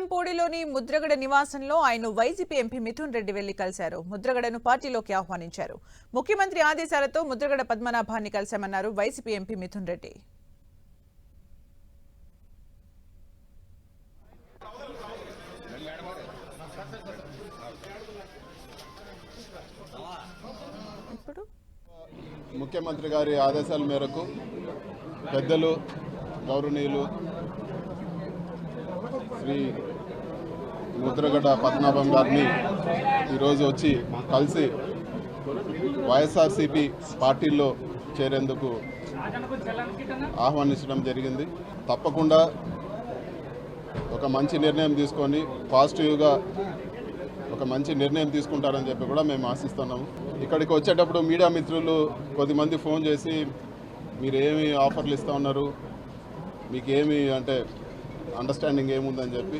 కిర్లంపూడిలోని ముద్రగడ నివాసంలో ఆయన YCP MP Mithun Reddy వెళ్ళి కలిశారు. ముద్రగడను పార్టీలోకి ఆహ్వానించారు. ముఖ్యమంత్రి ఆదేశాలతో ముద్రగడ పద్మనాభాన్ని కలిశామన్నారు వైసీపీ ఎంపీ మిథున్ రెడ్డి. ముఖ్యమంత్రి గారి ఆదేశాల మేరకు పెద్దలు గౌరవనీయులు శ్రీ ముద్రగడ్డ పద్మనాభం గారిని ఈరోజు వచ్చి కలిసి వైఎస్ఆర్సిపి పార్టీలో చేరేందుకు ఆహ్వానించడం జరిగింది. తప్పకుండా ఒక మంచి నిర్ణయం తీసుకొని పాజిటివ్గా ఒక మంచి నిర్ణయం తీసుకుంటారని చెప్పి కూడా మేము ఆశిస్తున్నాము. ఇక్కడికి వచ్చేటప్పుడు మీడియా మిత్రులు కొద్దిమంది ఫోన్ చేసి మీరు ఏమి ఆఫర్లు ఇస్తూ ఉన్నారు? మీకు ఏమి అంటే అండర్స్టాండింగ్ ఏముందని చెప్పి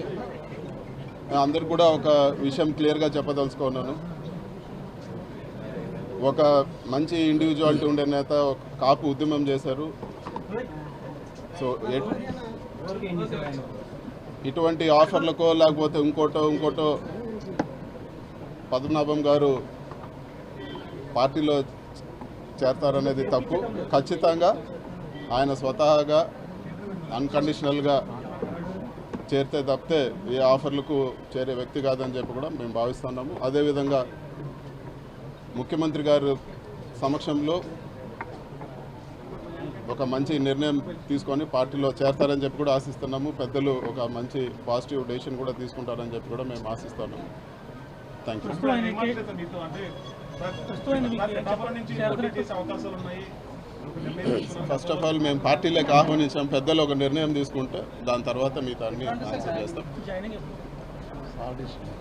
నేను అందరికి కూడా ఒక విషయం క్లియర్గా చెప్పదలుచుకున్నాను. ఒక మంచి ఇండివిజువాలిటీ ఉండే నేత ఒక కాపు ఉద్యమం చేశారు. సో ఇటువంటి ఆఫర్లకో లేకపోతే ఇంకోటో ఇంకోటో పద్మనాభం గారు పార్టీలో చేరతారనేది తప్పు. ఖచ్చితంగా ఆయన స్వతహాగా అన్కండిషనల్గా చేరితే తప్పితే ఏ ఆఫర్లకు చేరే వ్యక్తి కాదని చెప్పి కూడా మేము భావిస్తున్నాము. అదేవిధంగా ముఖ్యమంత్రి గారు సమక్షంలో ఒక మంచి నిర్ణయం తీసుకొని పార్టీలో చేరతారని చెప్పి కూడా ఆశిస్తున్నాము. పెద్దలు ఒక మంచి పాజిటివ్ డెసిషన్ కూడా తీసుకుంటారని చెప్పి కూడా మేము ఆశిస్తున్నాము. Thank you. First of all మేము పార్టీలోకి ఆహ్వానించాం. పెద్దలు ఒక నిర్ణయం తీసుకుంటే దాని తర్వాత మీతో అన్ని ఆన్సర్ చేస్తాం?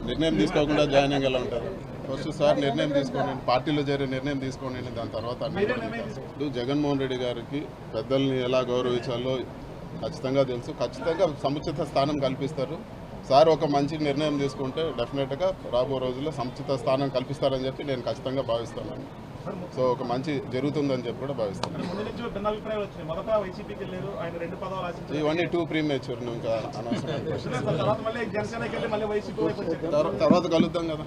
నిర్ణయం తీసుకోకుండా జాయినింగ్ ఎలా ఉంటుంది ఫస్ట్ సార్ నిర్ణయం తీసుకోండి పార్టీలో చేరే నిర్ణయం తీసుకోండి దాని తర్వాత అన్ని ఇప్పుడు జగన్మోహన్ రెడ్డి గారికి పెద్దల్ని ఎలా గౌరవించాలో ఖచ్చితంగా తెలుసు. ఖచ్చితంగా సముచిత స్థానం కల్పిస్తారు. సార్ ఒక మంచి నిర్ణయం తీసుకుంటే డెఫినెట్గా రాబో రోజుల్లో సముచిత స్థానం కల్పిస్తారని చెప్పి నేను ఖచ్చితంగా భావిస్తున్నాను. సో ఒక మంచి జరుగుతుందని చెప్పి కూడా భావిస్తున్నాను ఆశించారు ఇవన్నీ టూ ఇంకా వైపు వచ్చారు. తర్వా- తర్వాత కలుద్దాం కదా.